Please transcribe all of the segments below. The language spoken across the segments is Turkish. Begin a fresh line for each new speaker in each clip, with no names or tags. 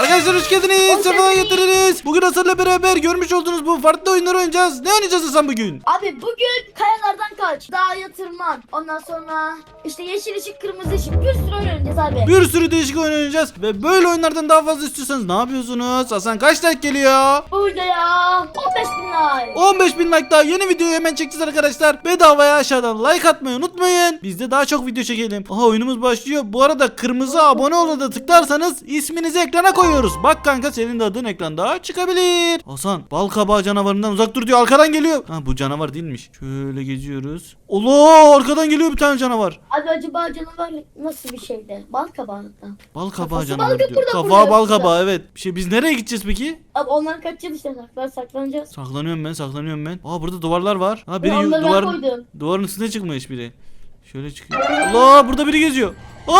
Arkadaşlar hoş geldiniz. Sefa getirdiniz. Bugün Hasan'la beraber görmüş olduğunuz bu farklı oyunları oynayacağız. Ne oynayacağız Hasan bugün?
Abi bugün kayalardan kaç, dağa tırman. Ondan sonra işte yeşil ışık, kırmızı ışık bir sürü oyun oynayacağız abi.
Bir sürü değişik oyun oynayacağız. Ve böyle oyunlardan daha fazla istiyorsanız ne yapıyorsunuz? Hasan kaç like geliyor?
Burada ya 15 bin like.
15 bin like daha yeni videoyu hemen çekeceğiz arkadaşlar. Bedavaya aşağıdan like atmayı unutmayın. Biz de daha çok video çekelim. Aha oyunumuz başlıyor. Bu arada kırmızı abone ol'a da tıklarsanız isminizi ekrana koyuyoruz. Bak kanka senin de adın ekranda çıkabilir. Hasan bal kabağı canavarından uzak dur diyor. Arkadan geliyor. Ha bu canavar değilmiş. Şöyle geziyoruz. Allah arkadan geliyor bir tane canavar.
Abi acaba canavar nasıl bir şeydi? Bal kabağında.
Bal kabağı
Kafası
canavarı
bal
diyor.
vuruyor
bal kabağı evet. Bir şey biz nereye gideceğiz peki?
Abi ondan kaçacağız işte saklan saklanacağız.
Saklanıyorum ben saklanıyorum ben. Aa burada duvarlar var. Ha biri
onları ben
duvarın,
koydum.
duvarın üstüne çıkmış biri. Şöyle çıkıyor. Allah burada biri geziyor. Aa!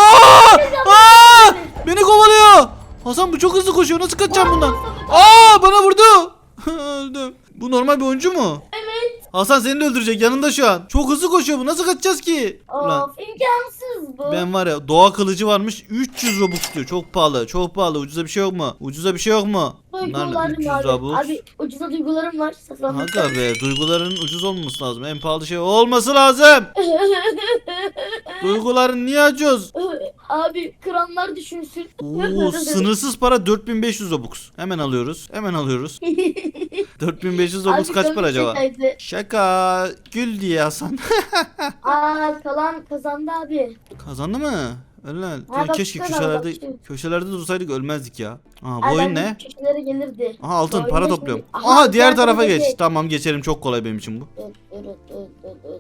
Aa! Beni kovalıyor. Hasan bu çok hızlı koşuyor. Nasıl kaçacağım bundan? Aa bana vurdu. Öldüm. Bu normal bir oyuncu mu?
Evet.
Hasan seni de öldürecek yanında şu an. Çok hızlı koşuyor bu. Nasıl kaçacağız ki? Ulan
Of imkansız bu.
ben var ya doğa kılıcı varmış 300 robux diyor. Çok pahalı. Çok pahalı. Ucuza bir şey yok mu? Ucuza bir şey yok mu? Bunlar?
Duygularım
300
abi.
robux.
Abi ucuza duygularım var. Saklanmak.
Aga be duyguların ucuz olması lazım. En pahalı şey o olması lazım. Duyguların niye ucuz?
abi kıranlar düşünsün.
Oo, sınırsız para 4500 Robux. Hemen alıyoruz. Hemen alıyoruz. 4500 Robux
Abi
kaç para acaba? Şaka. Gül diye Hasan.
Aa kalan kazandı abi.
Kazandı mı? Öyle.
Ha, bak
Keşke
şurada,
köşelerde
bak şu.
köşelerde dursaydık ölmezdik ya. Aha bu
Ay,
oyun
ben
ne?
Köşelere gelirdi.
Aha altın
Bu
para
oyun
topluyorum.
ne?
Aha diğer tarafa geç. Tamam geçerim çok kolay benim için bu.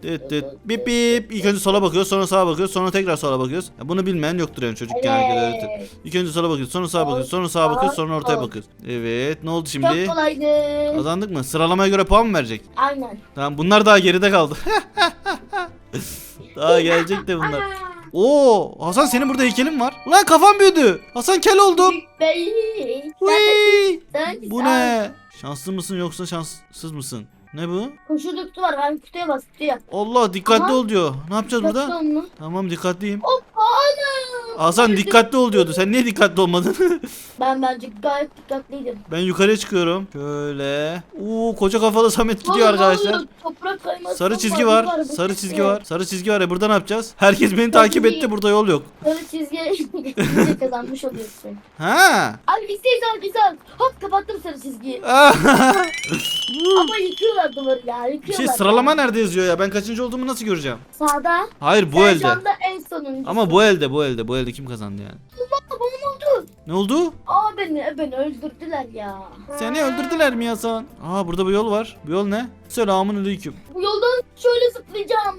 Düt düt. Bip
Bip.
İlk önce sola bakıyoruz sonra sağa bakıyoruz sonra tekrar sola bakıyoruz. Ya bunu bilmeyen yoktur yani çocuk genellikle öğretir.
Evet.
İlk önce sola bakıyoruz sonra sağa bakıyoruz sonra sağa bakıyoruz sonra ortaya bakıyoruz. Evet ne oldu şimdi?
Çok kolaydı.
Kazandık mı? Sıralamaya göre puan mı verecek?
Aynen.
Tamam bunlar daha geride kaldı. daha gelecek de bunlar. Oo Hasan senin burada heykelin var. Ulan kafam büyüdü. Hasan kel oldum. Uy. Bu ne? Şanslı mısın yoksa şanssız mısın? Ne bu?
Koşu döktü var. Ben kutuya bas kutuya.
Allah dikkatli
Aha.
ol diyor. Ne yapacağız burada? Tamam dikkatliyim.
Hop ana.
Hasan dikkatli ol diyordu. Sen niye dikkatli olmadın?
Ben bence gayet dikkatliydim.
ben yukarıya çıkıyorum. Şöyle. Oo koca kafalı Samet gidiyor arkadaşlar.
Toprak kayması.
Sarı çizgi var.
bu
Sarı çizgi var. Sarı çizgi var. E burada ne yapacağız? Herkes beni takip etti. Burada yol yok.
Sarı çizgi çizgi kazanmış oluyorsun.
Ha.
Abi isteyiz al güzel. Hop kapattım sarı çizgiyi. Ama yıkıyorlar duvarı ya
bir
yıkıyorlar.
şey sıralama nerede yazıyor ya? Ben kaçıncı olduğumu nasıl göreceğim?
Sağda.
Hayır bu
Sen
elde.
anda en sonuncusun.
Ama bu elde bu elde. Bu elde kim kazandı yani?
Baba ne oldu?
Ne oldu?
Aa beni, beni öldürdüler ya.
Seni öldürdüler mi Hasan? Aa burada bir yol var. Bu yol ne? Selamun aleyküm.
Bu yoldan şöyle zıplayacağım.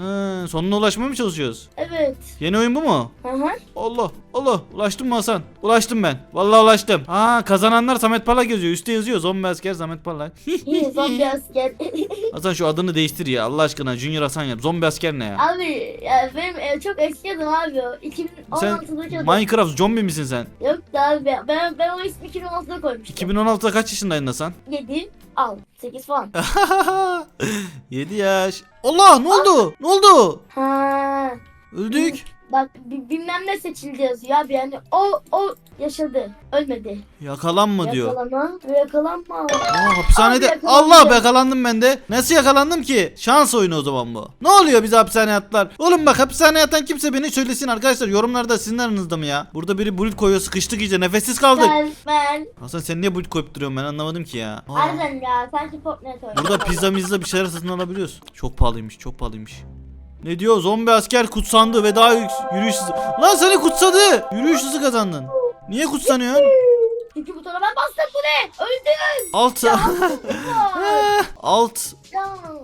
Ha, sonuna ulaşmaya mı çalışıyoruz?
Evet.
Yeni oyun bu mu?
Hı hı.
Allah Allah ulaştım mı Hasan? Ulaştım ben. Vallahi ulaştım. Aa kazananlar Samet Parlak yazıyor. Üstte yazıyor. Zombi asker Samet Parlak.
Zombi asker.
Hasan şu adını değiştir ya. Allah aşkına Junior Hasan yap. Zombi asker ne ya?
abi ya benim e, çok eski adım abi o. 2016'daki adım.
Minecraft zombi misin sen?
Yok da abi ben, ben o ismi 2016'da koymuştum.
2016'da kaç yaşındaydın Hasan?
7 al 8 falan.
7 yaş. Allah ne oldu? Ne oldu?
Ha.
Öldük.
Bak bi- bilmem ne seçildi yazıyor abi yani o o yaşadı ölmedi.
Yakalanma diyor.
Yakalama ve yakalanma.
Aa, hapishanede
Abi yakalandım.
Allah yakalandım ben de. Nasıl yakalandım ki? Şans oyunu o zaman bu. Ne oluyor bize hapishaneye attılar? Oğlum bak hapishaneye atan kimse beni söylesin arkadaşlar. Yorumlarda sizin aranızda mı ya? Burada biri bulut koyuyor sıkıştık iyice nefessiz kaldık.
Ben ben.
Hasan sen niye bulut koyup duruyorsun ben anlamadım ki ya. Aa,
Harbiden ya sanki Fortnite oynuyor.
burada pizza mizza bir şeyler satın alabiliyoruz. Çok pahalıymış çok pahalıymış. Ne diyor? Zombi asker kutsandı ve daha yürüyüş hızı. Lan seni kutsadı. Yürüyüş hızı kazandın. Niye kutsanıyorsun?
Çünkü butona ben bastım bu ne? Öldüm.
Alt. alt.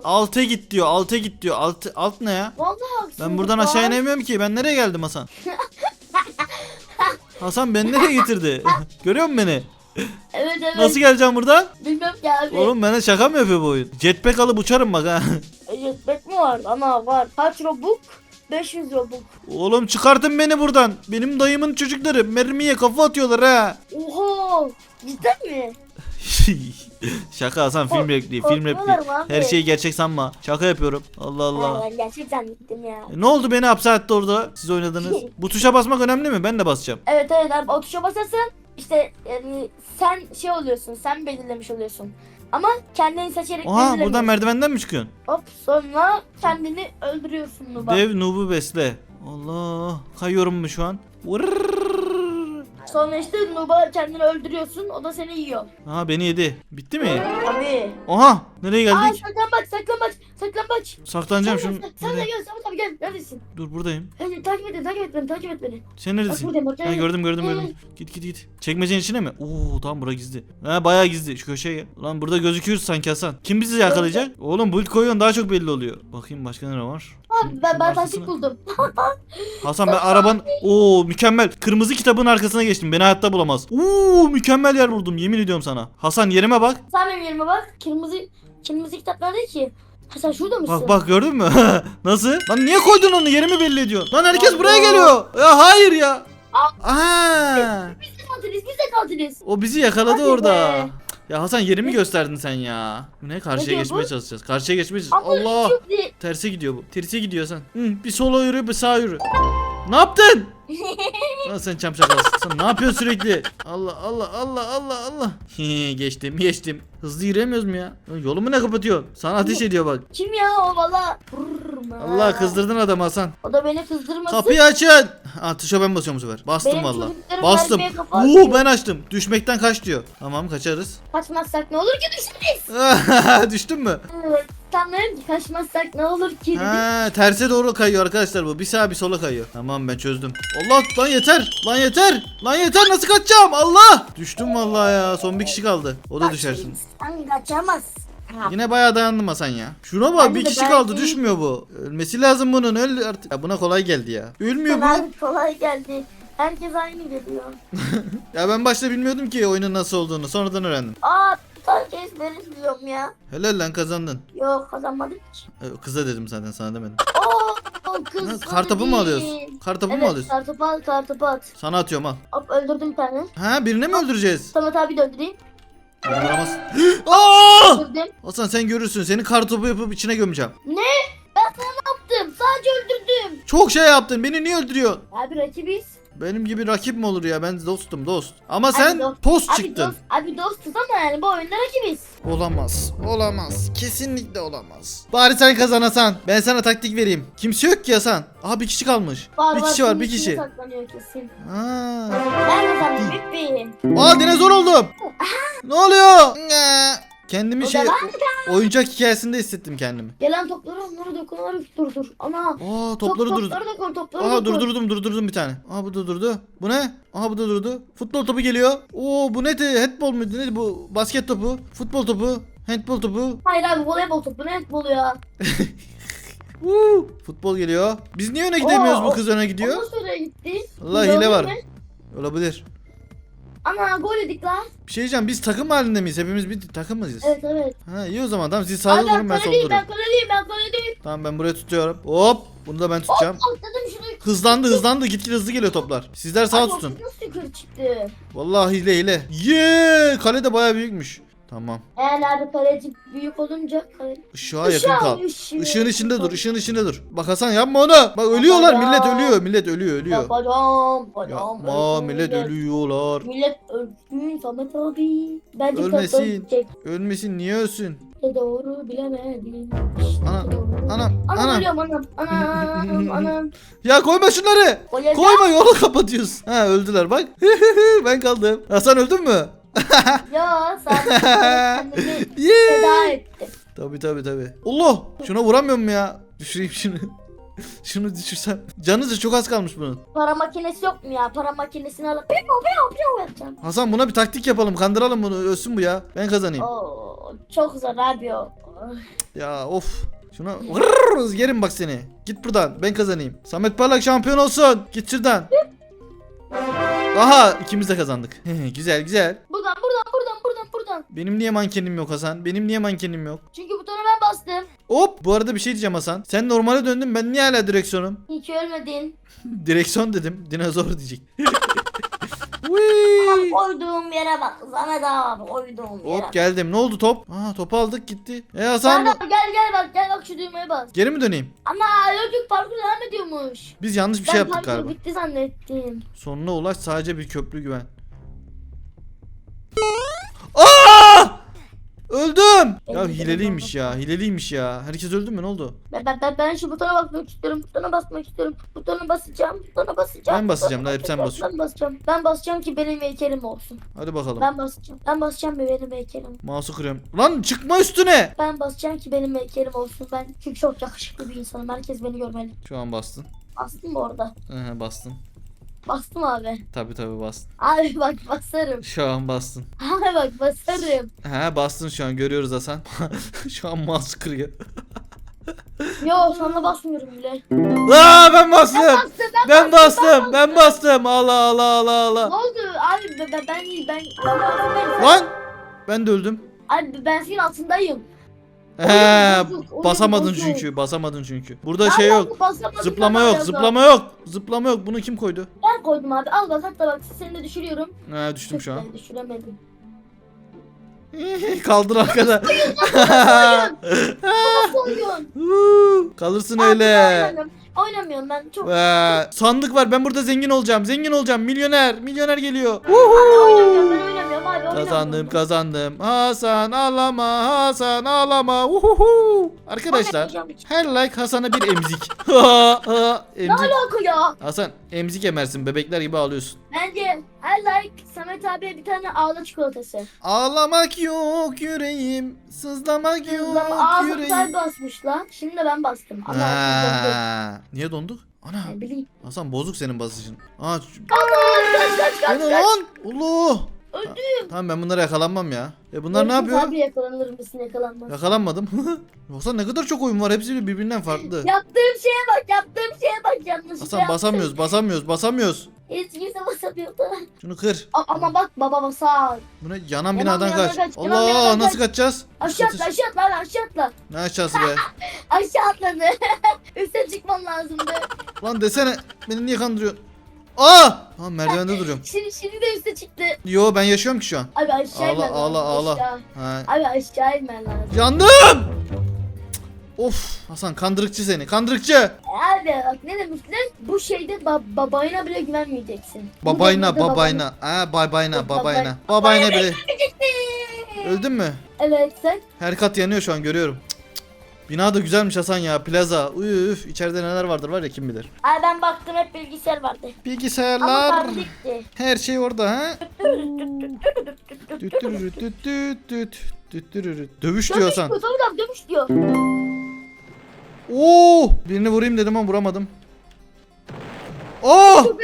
Alta git diyor. Alta git diyor. Alt alt ne ya?
Vallahi
Ben buradan aşağı inemiyorum ki. Ben nereye geldim Hasan? Hasan beni nereye getirdi? Görüyor musun beni?
Evet evet.
Nasıl geleceğim buradan?
Bilmem ki abi.
Oğlum bana şaka mı yapıyor bu oyun? Jetpack alıp uçarım bak ha.
Var? Ana var. Kaç robuk? 500 robuk.
Oğlum çıkartın beni buradan. Benim dayımın çocukları mermiye kafa atıyorlar ha.
Oha. Cidden mi?
şaka Hasan film repliği film repliği. Her şeyi gerçek sanma. Şaka yapıyorum. Allah Allah.
Ha, ben gerçekten gittim ya.
E, Ne oldu beni hapse attı orada siz oynadınız? Bu tuşa basmak önemli mi? Ben de basacağım.
Evet evet abi o tuşa basarsan işte yani sen şey oluyorsun. Sen belirlemiş oluyorsun. Ama kendini seçerek belirlemiyorsun.
buradan merdivenden mi çıkıyorsun?
Hop sonra kendini öldürüyorsun Nuba.
Dev Nub'u besle. Allah. Kayıyorum mu şu an? Vırrrr.
Sonra işte Nuba kendini öldürüyorsun. O da seni yiyor.
Aha beni yedi. Bitti mi?
Abi.
Aha nereye
Aa
geldik?
saklambaç saklambaç saklambaç.
Saklanacağım
sen,
şunu.
Sen, sen de
Nereye?
gel Samet abi gel. Neredesin?
Dur buradayım.
Hadi takip et beni takip et beni takip et beni.
Sen
Bak
neredesin?
buradayım bak.
Ha
gel.
gördüm gördüm gördüm. Git git git. Çekmecenin içine mi? Oo tamam bura gizli. Ha bayağı gizli. Şu köşeye gel. Lan burada gözüküyoruz sanki Hasan. Kim bizi yakalayacak? Oğlum build koyuyorsun daha çok belli oluyor. Bakayım başka ne var?
Ben, ben taktik buldum.
Hasan ben araban... Oo mükemmel. Kırmızı kitabın arkasına geçtim. Beni hayatta bulamaz. Oo mükemmel yer buldum. Yemin ediyorum sana. Hasan yerime bak.
Sen benim yerime bak. Kırmızı kırmızı kitap nerede ki? Ha sen şurada mısın?
Bak bak gördün mü? Nasıl? Lan niye koydun onu? Yerimi belli ediyorsun. Lan herkes buraya geliyor. Ya hayır ya. Aa.
Biz de katiliz biz de katiliz.
O bizi yakaladı
Hadi
orada.
be.
Ya Hasan yerimi gösterdin sen ya. Bu ne? Karşıya
diyor
geçmeye
bu?
çalışacağız. Karşıya geçmeye çalışacağız. Allah. Terse gidiyor bu. Terse gidiyor Hasan. Hı, bir sola yürü bir sağa yürü. Ne yaptın? Lan sen çam. Sen ne yapıyorsun sürekli? Allah Allah Allah Allah Allah. geçtim geçtim. Hızlı yürüyemiyoruz mu ya? Lan Yolumu ne kapatıyor? Sana ateş ediyor bak.
Kim ya o valla?
Allah kızdırdın adamı Hasan.
O da beni kızdırmasın.
Kapıyı açın. Ha tuşa ben basıyorum bu sefer. Bastım
Benim
valla.
çocuklarım
Bastım.
kafa atıyor.
Oo ben açtım. Düşmekten kaç diyor. Tamam kaçarız.
Kaçmazsak ne olur ki düşeriz.
Düştün mü?
Evet. Sanırım ki kaçmazsak ne olur ki dedik.
Ha, terse doğru kayıyor arkadaşlar bu. Bir sağa bir sola kayıyor. Tamam ben çözdüm. Allah lan yeter. Lan yeter. Lan yeter nasıl kaçacağım? Allah. Düştüm vallahi ya. Son bir kişi kaldı. O da düşersin.
Sen kaçamaz.
Yine bayağı dayandım Hasan ya. Şuna bak
Bence
bir
de
kişi kaldı
iyi.
düşmüyor bu. Ölmesi lazım bunun. Öl artık. Ya buna kolay geldi ya. Ölmüyor bu.
Sana kolay geldi. Herkes aynı geliyor.
Ya ben başta bilmiyordum ki oyunun nasıl olduğunu. Sonradan öğrendim.
Aa herkes beni biliyorum ya.
Helal lan kazandın.
Yok kazanmadık ki.
Ee, Kıza dedim zaten sana demedim.
Oo
Ha,
kız.
kartopu mu alıyorsun? Kartopu mu
Evet
alıyorsun?
kartopu al kartopu at.
Sana atıyorum al.
Hop öldürdüm bir tane.
Ha birini mi öldüreceğiz?
Samet abi de öldüreyim.
Öldüremez. Aa!
Öldürdüm.
Hasan sen görürsün. Seni kartopu yapıp içine gömeceğim.
Ne? Ben sana ne yaptım? Sadece öldürdüm.
Çok şey yaptın. Beni niye öldürüyorsun?
Abi rakibiz.
Benim gibi rakip mi olur ya? Ben dostum dost. Ama sen
dost-
post
Abi
çıktın.
dost, abi dostuz ama yani bu oyunda rakibiz.
Olamaz. Olamaz. Kesinlikle olamaz. Bari sen kazan Hasan. Ben sana taktik vereyim. Kimse yok ki Hasan. Aha bir kişi kalmış.
Var,
bir kişi var bir kişi.
Saklanıyor kesin.
Ha.
Ben büyük
Aa dinozor oldum. ne oluyor? Kendimi
O
şey
da var
oyuncak hikayesinde hissettim kendimi.
Gelen topları onları dokun onları dur dur. Ana.
Aa
Top,
topları dur.
topları dokun topları
Aha
dokun.
durdurdum durdurdum bir tane. Aha bu da durdu. Bu ne? Aha bu da durdu. Futbol topu geliyor. Oo bu ne? de- Handball muydu? Neydi bu? Basket topu. Futbol topu. Handball topu.
Hayır abi voleybol topu ne handbolu ya.
Woo! Futbol geliyor. Biz niye öne gidemiyoruz
Oo,
bu kız öne gidiyor?
nasıl oraya gitti?
Allah hile var. Olabilir.
Ana gol yedik lan.
Bir şey diyeceğim biz takım halinde miyiz? Hepimiz bir takım mıyız?
Evet evet.
Ha iyi o zaman tamam siz
Abi
sağda
ben
durun ben solda durun.
ben kaledeyim.
Tamam ben buraya tutuyorum. Hop bunu da ben tutacağım.
Atladım şunu.
Hızlandı hızlandı gitgide hızlı geliyor toplar. Sizler sağa
Abi,
tutun.
Nasıl yukarı çıktı?
Vallahi hile hile. Yeee kale de baya büyükmüş. Tamam.
Eğer abi kaleci büyük olunca kale...
Işığa yakın kal.
ışığı-
Işığın içinde dur, ışığın içinde dur. Bak Hasan yapma onu. Bak ölüyorlar, millet ölüyor, millet ölüyor, ölüyor.
Yapacağım. yapacağım,
Yapma, millet ölüyorlar.
Millet ölsün Samet abi. Bence
Ölmesin.
Ölmesin.
Niye ölsün?
doğru bilemedim.
Ana,
İşte doğru.
anam,
Anam
anam.
ölüyorum anam. Anam anam.
Ya koyma şunları.
Yedim.
Koyma yolu kapatıyorsun. Ha öldüler bak. ben kaldım. Hasan öldün mü?
Ya sadece kendimi feda ettim.
Tabi tabi tabi. Allah! Şuna vuramıyorum ya. Düşüreyim şunu. şunu düşürsem. Canınızı çok az kalmış bunun.
Para makinesi yok mu ya? Para makinesini alıp piyo piyo piyo yapacağım.
Hasan buna bir taktik yapalım. Kandıralım bunu. Ölsün bu ya. Ben kazanayım.
Oo, çok zor abi o.
Ya of. Şuna yerim bak seni. Git buradan. Ben kazanayım. Samet Parlak şampiyon olsun. Git şuradan. Aha ikimiz de kazandık. güzel güzel.
Buradan.
Benim niye mankenim yok Hasan? Benim niye mankenim yok?
Çünkü butona ben bastım.
Hop bu arada bir şey diyeceğim Hasan. Sen normale döndün ben niye hala direksiyonum?
Hiç ölmedin.
Direksiyon dedim. Dinozor diyecek. Whee!
Koyduğum yere bak. Sana da koyduğum yere.
Hop geldim. Ne oldu top? Aa topu aldık gitti. E Hasan
de gel gel bak gel bak şu düğmeye bas.
geri mi döneyim?
Ama çocuk parkur devam ediyormuş.
Biz yanlış bir şey
ben
yaptık
parkur
galiba.
bitti zannettim.
Sonuna ulaş sadece bir köprü güven. Ya
Benim de
hileliymiş
benim
ya. Hileliymiş ya. Herkes öldü mü? Ne oldu?
Ben, ben, ben, ben şu butona basmak istiyorum. Butona basmak istiyorum. Butona basacağım. Butona basacağım.
Ben basacağım,
butona
Naip, sen
basacağım, Ben basacağım. Ben basacağım ki benim heykelim olsun.
Hadi bakalım.
Ben basacağım. Ben basacağım ki benim heykelim.
Mouse'u kırıyorum. Lan çıkma üstüne.
Ben basacağım ki benim heykelim olsun. Ben çünkü çok yakışıklı bir insanım. Herkes beni görmeli.
Şu an bastın.
Bastın mı orada?
Hı hı, bastın.
Bastım abi.
Tabi tabi bastın.
Abi bak basarım.
Şu an bastın.
Abi bak basarım.
He bastın şu an görüyoruz Hasan. şu an mouse kırıyor.
Yo sana basmıyorum bile.
Aa ben bastım.
Ben bastım.
Ben bastım. Ben bastım. Allah Allah Allah
Ne
Allah.
oldu? Abi ben ben ben ben, ben altındayım.
Lan ben de öldüm.
Abi ben senin altındayım.
He
oyun
basamadın
bozuk.
çünkü. Basamadın çünkü. Burada şey yok.
basamadım,
Zıplama yok. Zıplama yok. Zıplama yok. Bunu kim koydu?
Ben koydum abi. Al bak hatta bak seni de düşürüyorum.
He düştüm şu an.
Ben düşüremedim.
Kaldır arkada. Kalırsın öyle.
Oynamıyorum. Ben çok.
Ee, sandık var. Ben burada zengin olacağım. Zengin olacağım. Milyoner. Milyoner geliyor.
Oynamıyorum ben oynamıyorum abi oynamıyorum.
Kazandım kazandım. Hasan ağlama Hasan ağlama. Uhuhu. Arkadaşlar her like Hasan'a bir emzik.
Ne
emzik.
alaka ya?
Hasan emzik emersin. Bebekler gibi ağlıyorsun.
Bence her like Samet abiye bir tane ağla çikolatası.
Ağlamak yok yüreğim. Sızlamak yok
Ama ağzım
yüreğim.
ter basmış lan. Şimdi ben bastım. Ağzım
Ha, Niye donduk? Ana
Ne bileyim.
Hasan bozuk senin basışın. Aa, şu-
Kaç kaç kaç
ne lan? Allah.
Öldüm.
Tamam ben bunlara yakalanmam ya. E bunlar ne yapıyor?
Abi yakalanır mısın yakalanmaz.
Yakalanmadım. Yoksa ne kadar çok oyun var. Hepsi birbirinden farklı.
Yaptığım şeye bak yaptığım şeye bak yanlış.
Hasan basamıyoruz, basamıyoruz, basamıyoruz.
Hiç kimse basamıyordu.
Şunu kır.
A- ama bak baba basar.
Bu ne? Yanan
Yanan
binadan
binadan
kaç.
kaç, yanan
Allah
binadan
nasıl
kaç.
kaçacağız?
Aşağı atla aşağı atla lan, aşağı atla.
Ne aşağısı be?
Aşağı atladı. Üste çıkman lazımdı.
Lan desene beni niye kandırıyorsun? Aa! Ha merdivende duruyorum.
Şimdi, şimdi de üste çıktı.
Yo ben yaşıyorum ki şu an.
Abi aşağı
Ağla,
inmen
ağla,
lazım.
ağla.
Aşağı.
Ha.
Abi aşağı inmen lazım.
Yandım! Of Hasan kandırıkçı seni. Kandırıkçı.
Abi bak ne demişler? Bu şeyde ba- babayına bile güvenmeyeceksin.
Babayna
Burada-
babayna. Ha babayna
Yok,
babayna.
babay-
Babayna bile. Öldün mü?
Evet sen.
Her kat yanıyor şu an görüyorum. Cık, cık. Bina da güzelmiş Hasan ya. Plaza. Üf içeride neler vardır var ya kim bilir.
Abi ben baktım hep bilgisayar vardı. Ama
Bilgisayarlar.
kardeşti.
Her şey orada ha. Düt dürürüt, düt düt düt. Düt dürürüt. Dövüş diyor
Dövüş
Hasan.
diyor. Dövüş diyor.
Oo! Birini vurayım dedim ama vuramadım. Oh!
Değil mi?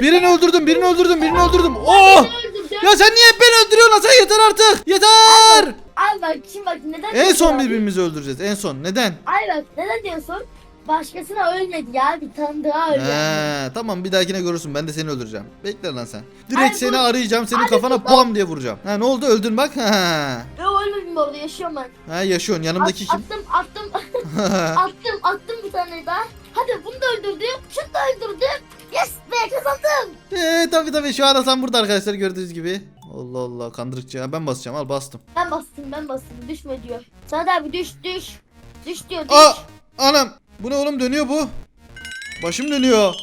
Birini öldürdüm, birini öldürdüm, birini öldürdüm. Oh!
Beni öldürdü.
Ya sen niye hep beni öldürüyorsun Hasan yeter artık. Yeter!
Abi bak şimdi bak neden
En son birbirimizi öldüreceğiz. En son. Neden?
Ay bak neden diyorsun? Başkasına ölmedi ya bir tanıdığa öldü.
He, tamam bir dahakine görürsün. Ben de seni öldüreceğim. Bekle lan sen. Direkt
Ay,
seni arayacağım. Senin
Ay,
kafana
dur.
bam diye vuracağım. Ha ne oldu? Öldün bak. Ha.
Yo ölmedim orada yaşıyorum ben.
Ha yaşıyorsun. Yanımdaki
At-
kim?
Attım attım attım attım bir tane daha. Hadi bunu da öldürdüm. Şunu da öldürdüm. Yes be kazandım.
Eee tabi tabi şu an Hasan burada arkadaşlar gördüğünüz gibi. Allah Allah kandırıkçı ya ben basacağım al bastım.
Ben bastım ben bastım düşme diyor. Sana abi düş düş. Düş diyor düş.
Aa anam bu ne oğlum dönüyor bu. Başım dönüyor.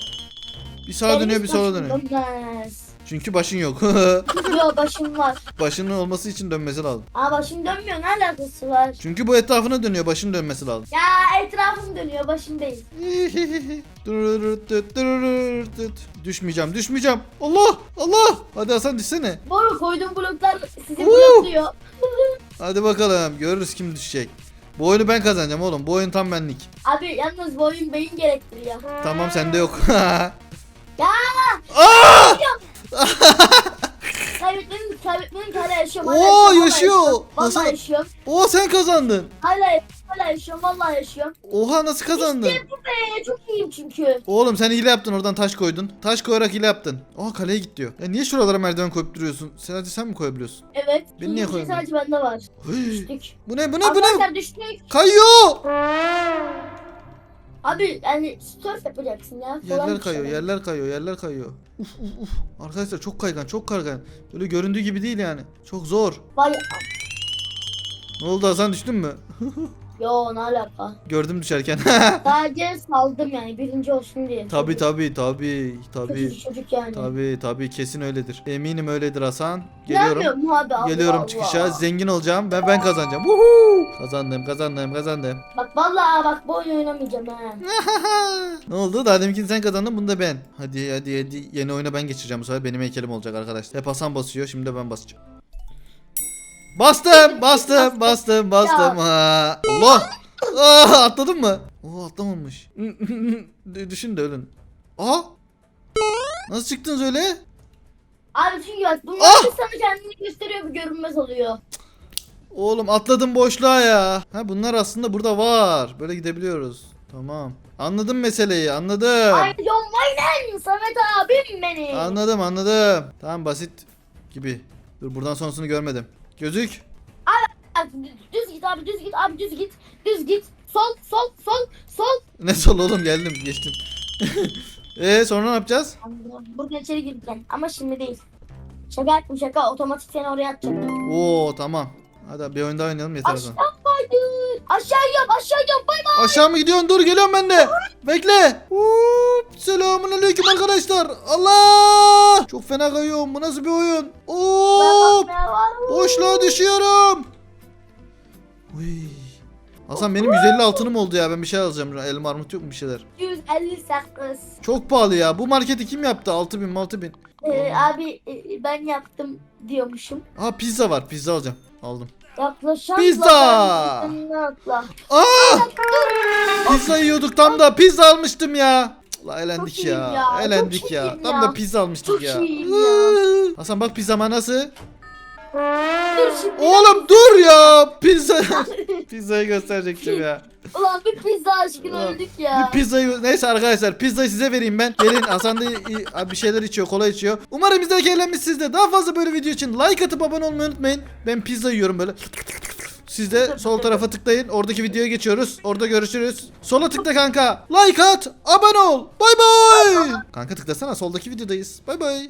Bir sağa dönüyor bir sola dönüyor.
Dönmez.
Çünkü başın yok.
Yo başım var.
Başının olması için dönmesi lazım.
Aa başım dönmüyor ne alakası var?
Çünkü bu etrafına dönüyor başın dönmesi lazım.
Ya etrafım dönüyor başım değil.
düşmeyeceğim düşmeyeceğim. Allah Allah. Hadi Hasan düşsene.
Arada koyduğum bloklar sizi blokluyor.
Hadi bakalım görürüz kim düşecek. Bu oyunu ben kazanacağım oğlum. Bu oyun tam benlik.
Abi yalnız bu oyun beyin gerektiriyor.
Tamam sende yok.
Ya
Aa!
Kaybetmenin kaybetmenin hala yaşıyorum.
Oo,
hala yaşıyorum, hala
yaşıyor.
yaşıyorum.
Nasıl?
Vallahi yaşıyorum.
Oo sen kazandın.
Hala hala yaşıyorum. Vallahi yaşıyorum.
Oha nasıl kazandın?
İşte bu be. Çok iyiyim çünkü.
Oğlum sen hile yaptın oradan taş koydun. Taş koyarak hile yaptın. Aa kaleye git diyor. Ya niye şuralara merdiven koyup duruyorsun? Sadece sen mi koyabiliyorsun?
Evet.
Beni niye koymadın?
Sadece bende var.
Hıy.
Düştük.
Bu ne bu ne bu ne?
Arkadaşlar düştük.
Kayıyor.
Abi yani surf yapacaksın ya. Falan
Yerler kayıyor,
şeyler.
yerler kayıyor, yerler kayıyor. Uf uf uf. Arkadaşlar çok kaygan, çok kaygan. Böyle göründüğü gibi değil yani. Çok zor.
Vay
Ne oldu Hasan düştün mü?
Yo ne alaka.
Gördüm düşerken.
Sadece saldım yani birinci olsun diye.
tabi tabi tabi tabi.
Çocuk yani.
Tabi tabi kesin öyledir. Eminim öyledir Hasan. Geliyorum.
Abi Allah
Geliyorum
Allah.
çıkışa. Zengin olacağım. Ben ben kazanacağım. Woohoo! Kazandım, kazandım, kazandım.
Bak vallahi bak bu oyunu oynamayacağım ha.
ne oldu? Daha deminkini sen kazandın, bunu da ben. Hadi hadi hadi. Yeni oyuna ben geçireceğim bu sefer. Benim heykelim olacak arkadaşlar. Hep Hasan basıyor. Şimdi de ben basacağım. Bastım, bastım, bastım, bastım. Ha. Allah! Aa, atladın mı? Oo atlamamış. Düşün de ölün. Aa! Nasıl çıktınız öyle?
Abi çünkü bak bunlar
Ah!
sana kendini gösteriyor bir görünmez oluyor.
Oğlum atladım boşluğa ya. Ha bunlar aslında burada var. Böyle gidebiliyoruz. Tamam. Anladım meseleyi anladım.
Ay John Wayne Samet abim benim.
Anladım anladım. Tamam basit gibi. Dur buradan sonrasını görmedim. Gözük.
Düz git abi düz git abi düz git. Düz git. Sol sol sol sol.
Ne sol oğlum geldim geçtim. Eee sonra ne yapacağız?
Buradan içeri gireceksin ama şimdi değil. Şaka yaptım şaka otomatik seni oraya atacak.
Oo tamam. Hadi bir oyun daha oynayalım yeter o
Aşağı
zaman.
Aşağı yap aşağı yap bay bay.
Aşağı mı gidiyorsun? Dur geliyorum ben de. Bekle. Hop, selamun aleyküm arkadaşlar. Allah! Çok fena kayıyorum. Bu nasıl bir oyun? Hop! Boşluğa düşüyorum. Uy. Hasan benim 150 altınım oldu ya. Ben bir şey alacağım. Elma armut yok mu bir şeyler?
158.
Çok pahalı ya. Bu marketi kim yaptı? 6000 6000.
Ee, abi e, ben yaptım diyormuşum.
Aa pizza var. Pizza alacağım. Aldım.
Yaklaşan
Pizza! Aa! Pizza yiyorduk tam da pizza almıştım ya. La elendik
Çok
ya.
iyiyim ya,
Elendik
çok
ya.
iyiyim
Tam
ya.
da pizza almıştık
Çok
ya.
iyiyim ya.
Hasan bak pizzama nasıl?
Dur şimdi.
Oğlum dur ya. Pizza. Pizzayı gösterecektim ya.
Ulan bir pizza aşkına
Ulan,
öldük ya.
Bir pizzayı neyse arkadaşlar pizzayı size vereyim ben. Gelin Hasan da i- i- bir şeyler içiyor kola içiyor. Umarım izlerken eğlenmişsinizdir. Daha fazla böyle video için like atıp abone olmayı unutmayın. Ben pizza yiyorum böyle. Siz de sol tarafa tıklayın. Oradaki videoya geçiyoruz. Orada görüşürüz. Sola tıkla kanka. Like at. Abone ol. Bay bay. Kanka tıklasana soldaki videodayız. Bay bay.